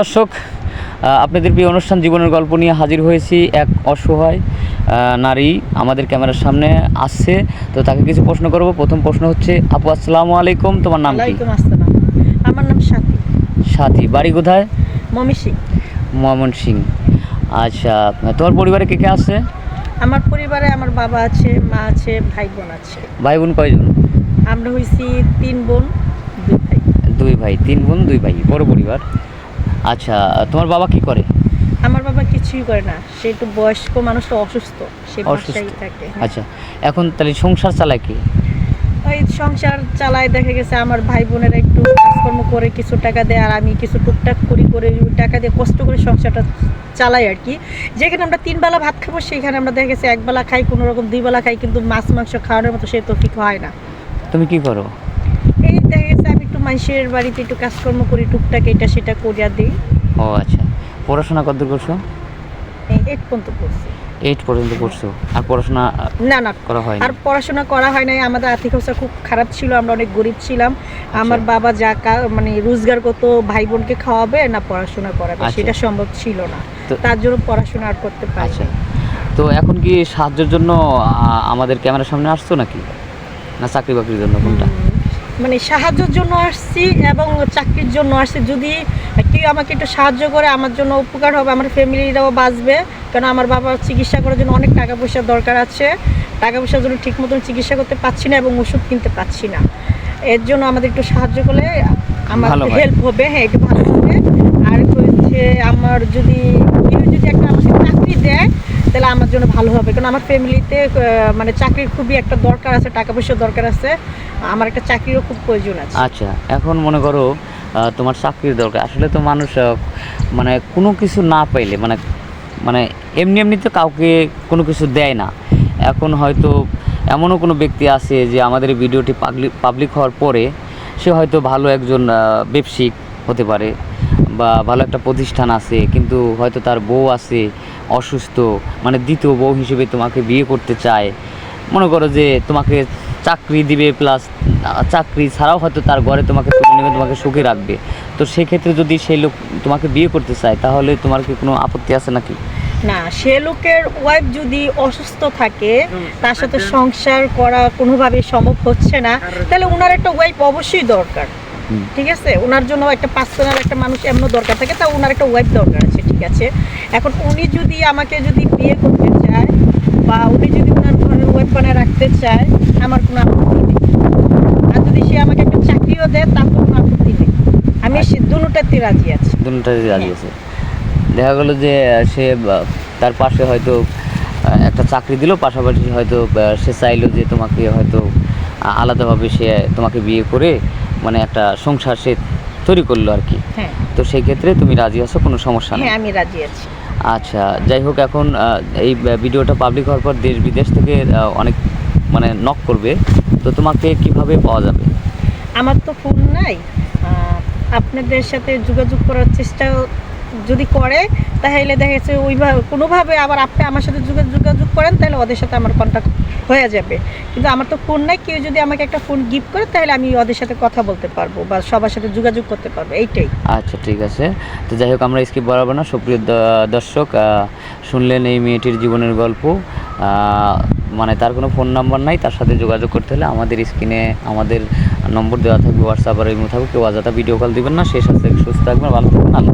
দর্শক আপনাদের প্রিয় অনুষ্ঠান জীবনের গল্প নিয়ে হাজির হয়েছি এক অসহায় নারী আমাদের ক্যামেরার সামনে আসছে। তো তাকে কিছু প্রশ্ন করব। প্রথম প্রশ্ন হচ্ছে আপু আসসালামু আলাইকুম। তোমার নাম কি? আমার নাম সাথী। সাথী বাড়ি কোথায়? মমি সিং মমন সিং আচ্ছা তোমার পরিবারে কে কে আছে? আমার পরিবারে আমার বাবা আছে মা আছে ভাই বোন আছে। ভাই বোন কয়জন? আমরা হয়েছি তিন বোন দুই ভাই। দুই ভাই তিন বোন দুই ভাই বড় পরিবার। আচ্ছা তোমার বাবা কি করে? আমার বাবা কিছুই করে না। সে একটু বয়স্ক মানুষ তো অসুস্থ। সে অসুস্থ। বাসায় থাকে আচ্ছা এখন তাহলে সংসার চালায় কি? ওই সংসার চালায় দেখা গেছে আমার ভাই বোনেরা একটু কাজকর্ম করে কিছু টাকা দেয় আর আমি কিছু টুকটাক করি করে টাকা দিয়ে কষ্ট করে সংসারটা চালাই আর কি। যেখানে আমরা তিন বেলা ভাত খাব সেখানে আমরা দেখা গেছে এক বেলা খাই কোনো রকম দুই বেলা খাই কিন্তু মাছ মাংস খাওয়ানোর মতো সে তো ঠিক হয় না। তুমি কি করো? এই দেখা মানুষের বাড়িতে একটু কাজকর্ম করি টুকটাক এটা সেটা করিয়া দিই। ও আচ্ছা। পড়াশোনা কত করছ? এইট পর্যন্ত করছি। এইট পর্যন্ত পড়ছো আর পড়াশোনা না না। করা হয় আর পড়াশোনা করা হয় নাই। আমাদের আর্থিক অবস্থা খুব খারাপ ছিল আমরা অনেক গরিব ছিলাম। আমার বাবা যা মানে রোজগার করতো ভাই বোনকে খাওয়াবে না পড়াশোনা করাবে আচ্ছা। সেটা সম্ভব ছিল না। তার জন্য পড়াশোনা আর করতে পারি আচ্ছা। তো এখন কি সাহায্যের জন্য আমাদের ক্যামেরার সামনে আসছো নাকি? না চাকরি বাকরির জন্য কোনটা? মানে সাহায্যের জন্য আসছি এবং চাকরির জন্য আসছি। যদি কেউ আমাকে একটু সাহায্য করে আমার জন্য উপকার হবে আমার ফ্যামিলিরাও বাঁচবে। কারণ আমার বাবা চিকিৎসা করার জন্য অনেক টাকা পয়সার দরকার আছে। টাকা পয়সার জন্য ঠিক মতন চিকিৎসা করতে পারছি না এবং ওষুধ কিনতে পারছি না। এর জন্য আমাদের একটু সাহায্য করলে আমার হেল্প হবে হ্যাঁ একটু ভালো হবে। আর হচ্ছে আমার যদি কেউ যদি একটা আমাকে চাকরি দেয় তাহলে আমার জন্য ভালো হবে। কারণ আমার ফ্যামিলিতে মানে চাকরির খুবই একটা দরকার আছে টাকা পয়সার দরকার আছে। আমার একটা চাকরিরও খুব প্রয়োজন আছে। আচ্ছা এখন মনে করো তোমার চাকরির দরকার। আসলে তো মানুষ মানে কোনো কিছু না পাইলে মানে মানে এমনি এমনি তো কাউকে কোনো কিছু দেয় না। এখন হয়তো এমনও কোনো ব্যক্তি আছে যে আমাদের ভিডিওটি পাবলিক হওয়ার পরে সে হয়তো ভালো একজন ব্যবসায়িক হতে পারে। বা ভালো একটা প্রতিষ্ঠান আছে কিন্তু হয়তো তার বউ আছে অসুস্থ মানে দ্বিতীয় বউ হিসেবে তোমাকে বিয়ে করতে চায়। মনে করো যে তোমাকে চাকরি দিবে প্লাস চাকরি ছাড়াও হয়তো তার ঘরে তোমাকে তুলে নেবে তোমাকে সুখে রাখবে। তো সেক্ষেত্রে যদি সেই লোক তোমাকে বিয়ে করতে চায় তাহলে তোমার কি কোনো আপত্তি আছে নাকি? না সে লোকের ওয়াইফ যদি অসুস্থ থাকে তার সাথে সংসার করা কোনোভাবে সম্ভব হচ্ছে না। তাহলে ওনার একটা ওয়াইফ অবশ্যই দরকার। ঠিক আছে? ওনার জন্য একটা পার্সোনাল একটা মানুষ এমন দরকার থাকে তা ওনার একটা ওয়াইফ দরকার আছে ঠিক আছে? এখন উনি যদি আমাকে যদি বিয়ে করতে চায় বা উনি যদি ওনার ঘরের ওয়াইফ বানায় রাখতে চায় আমার কোনো আপত্তি নেই। আর যদি সে আমাকে একটা চাকরিও দেয় তার কোনো আপত্তি নেই। আমি সে দুটাতে রাজি আছি। দুটাই রাজি আছে। দেখা গেলো যে সে তার পাশে হয়তো একটা চাকরি দিল পাশাপাশি হয়তো সে চাইলো যে তোমাকে হয়তো আলাদাভাবে সে তোমাকে বিয়ে করে মানে একটা সংসার সে তৈরি করল আর কি। হ্যাঁ। তো সেই ক্ষেত্রে তুমি রাজি আছো? কোনো সমস্যা নেই? হ্যাঁ আমি রাজি আছি। আচ্ছা যাই হোক এখন এই ভিডিওটা পাবলিক হওয়ার পর দেশ বিদেশ থেকে অনেক মানে নক করবে। তো তোমাকে কীভাবে পাওয়া যাবে? আমার তো ফোন নাই। আপনাদের সাথে যোগাযোগ করার চেষ্টা যদি করে, তাহলে দেখা যাচ্ছে ওইভাবে কোনোভাবে আবার আপনি আমার সাথে যোগা- যোগাযোগ করেন, তাহলে ওদের সাথে আমার কন্ট্যাক্ট হয়ে যাবে। কিন্তু আমার তো ফোন নাই, কেউ যদি আমাকে একটা ফোন গিফট করে, তাহলে আমি ওদের সাথে কথা বলতে পারব বা সবার সাথে যোগাযোগ করতে পারব, এইটাই। আচ্ছা ঠিক আছে। তো যাই হোক, আমরা স্কিপ বাড়াবো না। সুপ্রিয় দর্শক শুনলেন এই মেয়েটির জীবনের গল্প। মানে তার কোনো ফোন নাম্বার নাই, তার সাথে যোগাযোগ করতে হলে আমাদের স্ক্রিনে আমাদের নম্বর দেওয়া থাকবে হোয়াটসঅ্যাপ আর এই থাকবে কেউ অযথা ভিডিও কল দিবেন না। সে সাথে সুস্থ থাকবেন, ভালো থাকবেন।